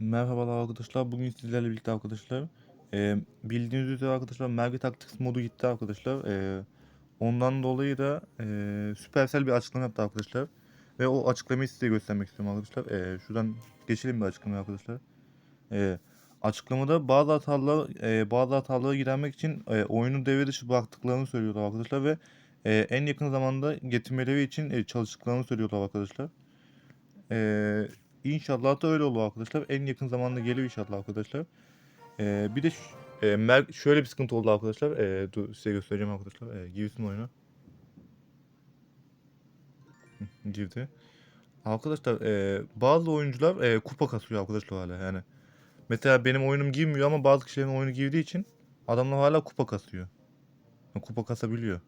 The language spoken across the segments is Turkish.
Merhabalar arkadaşlar. Bugün sizlerle birlikte arkadaşlar. e, bildiğiniz üzere arkadaşlar Merve Tactics modu gitti arkadaşlar. E, ondan dolayı da e, Supercell bir açıklama yaptı arkadaşlar. Ve o açıklamayı size göstermek istiyorum arkadaşlar. E, şuradan geçelim bir açıklamaya arkadaşlar. E, açıklamada bazı hatalar e, bazı hataları gidermek için e, oyunu devre dışı bıraktıklarını söylüyorlar arkadaşlar ve e, en yakın zamanda getirmeleri için e, çalıştıklarını söylüyorlar arkadaşlar. E, İnşallah da öyle olur arkadaşlar. En yakın zamanda gelir inşallah arkadaşlar. Ee, bir de e, mer- şöyle bir sıkıntı oldu arkadaşlar. Ee, dur size göstereceğim arkadaşlar. Ee, girsin oyuna. Girdi. Arkadaşlar e, bazı oyuncular e, kupa kasıyor arkadaşlar hala yani. Mesela benim oyunum girmiyor ama bazı kişilerin oyunu girdiği için adamlar hala kupa kasıyor. Kupa kasabiliyor.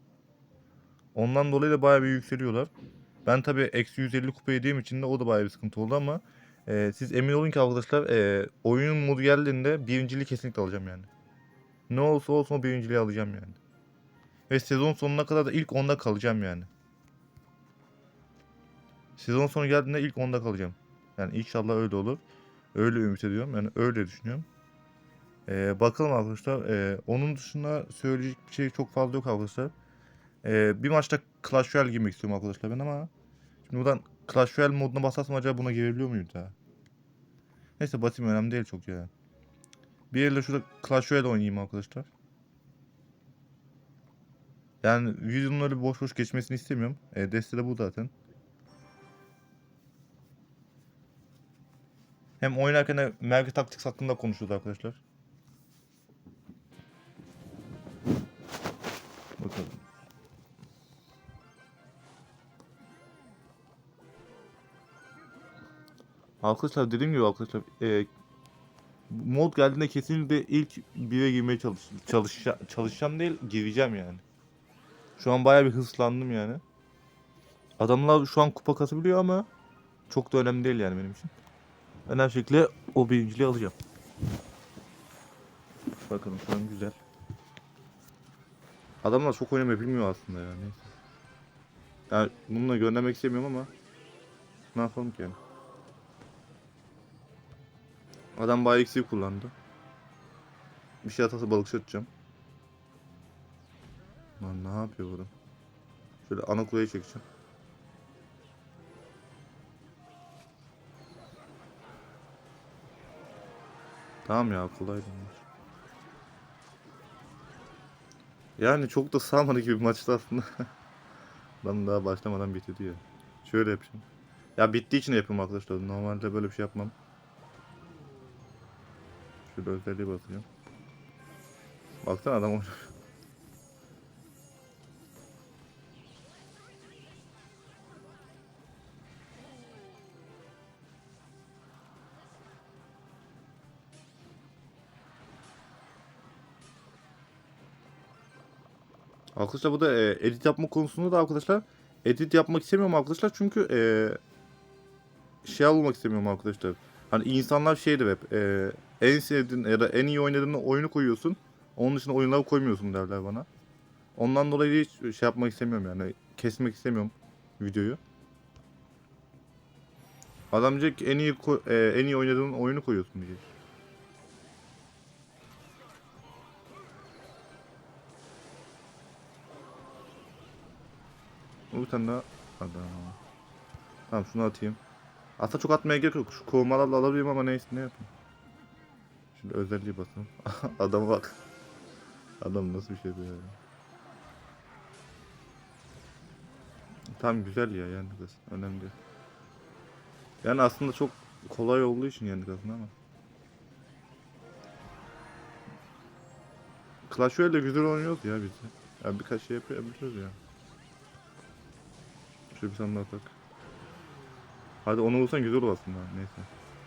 Ondan dolayı da bayağı bir yükseliyorlar. Ben tabii eksi 150 kupa yediğim için de o da bayağı bir sıkıntı oldu ama e, siz emin olun ki arkadaşlar e, oyunun modu geldiğinde birinciliği kesinlikle alacağım yani. Ne olursa olsun o birinciliği alacağım yani. Ve sezon sonuna kadar da ilk onda kalacağım yani. Sezon sonu geldiğinde ilk onda kalacağım. Yani inşallah öyle olur. Öyle ümit ediyorum. Yani öyle düşünüyorum. E, bakalım arkadaşlar. E, onun dışında söyleyecek bir şey çok fazla yok arkadaşlar. E, bir maçta Clash Royale girmek istiyorum arkadaşlar ben ama Şimdi buradan Clash Royale moduna basarsam acaba buna girebiliyor muyum daha? Neyse basayım önemli değil çok ya. Bir elde şurada Clash Royale oynayayım arkadaşlar. Yani videonun öyle boş boş geçmesini istemiyorum. E, deste de bu zaten. Hem oynarken de Merve Tactics hakkında konuşuyoruz arkadaşlar. Arkadaşlar dediğim gibi arkadaşlar e, mod geldiğinde kesinlikle ilk bire girmeye çalış, çalış çalışacağım değil gireceğim yani. Şu an bayağı bir hırslandım yani. Adamlar şu an kupa kasabiliyor ama çok da önemli değil yani benim için. Her şekilde o birinciliği alacağım. Bakalım şu an güzel. Adamlar çok oynamayı bilmiyor aslında yani. Yani bununla göndermek istemiyorum ama ne yapalım ki yani. Adam bayağı kullandı. Bir şey atarsa balıkçı atacağım. Lan ne yapıyor burada? Şöyle ana kuleye çekeceğim. Tamam ya kolay bunlar. Yani çok da sağmadı gibi bir maçtı aslında. Lan daha başlamadan bitirdi ya. Şöyle yapacağım. Ya bittiği için yapıyorum arkadaşlar. Normalde böyle bir şey yapmam. Şurada özelliği basacağım. Baksana adam oynuyor. Arkadaşlar bu da e, edit yapma konusunda da arkadaşlar edit yapmak istemiyorum arkadaşlar çünkü e, şey olmak istemiyorum arkadaşlar. Hani insanlar şeydir hep e, en sevdiğin ya da en iyi oynadığın oyunu koyuyorsun. Onun dışında oyunları koymuyorsun derler bana. Ondan dolayı hiç şey yapmak istemiyorum yani. Kesmek istemiyorum videoyu. Adam diyecek en iyi e, en iyi oynadığın oyunu koyuyorsun diyecek. Bir tane daha adam. Tamam şunu atayım. Aslında çok atmaya gerek yok. Şu korumalarla alabilirim ama neyse ne yapayım. Şimdi özelliği basalım. Adama bak. Adam nasıl bir şey ya. Tam güzel ya yani kız. Önemli. Yani aslında çok kolay olduğu için yani kızın ama. Clash Royale'de güzel oynuyoruz ya biz. Ya birkaç şey yapabiliyoruz ya. Şöyle bir tane daha tak. Hadi onu vursan güzel olur aslında. Neyse.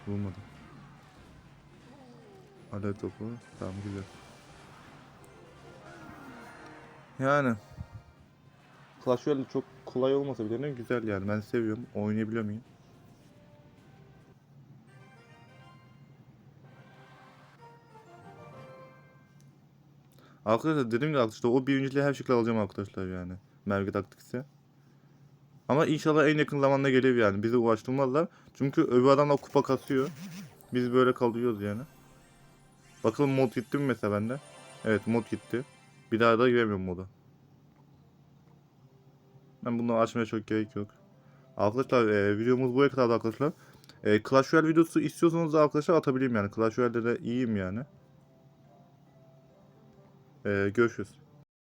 Vurmadım. Alev topu. Tamam güzel. Yani. Clash Royale çok kolay olmasa bile ne güzel yani. Ben seviyorum. Oynayabiliyor muyum? Arkadaşlar dediğim gibi arkadaşlar o birinciliği her şekilde alacağım arkadaşlar yani. Merve taktikse. Ama inşallah en yakın zamanda gelir yani. Bizi uğraştırmazlar. Çünkü öbür adamlar kupa kasıyor. Biz böyle kalıyoruz yani. Bakalım mod gitti mi mesela bende? Evet mod gitti. Bir daha da giremiyorum moda. Ben bunları açmaya çok gerek yok. Arkadaşlar e, videomuz buraya kadar arkadaşlar. E, Clash Royale videosu istiyorsanız da arkadaşlar atabileyim yani. Clash Royale'de de iyiyim yani. E, görüşürüz.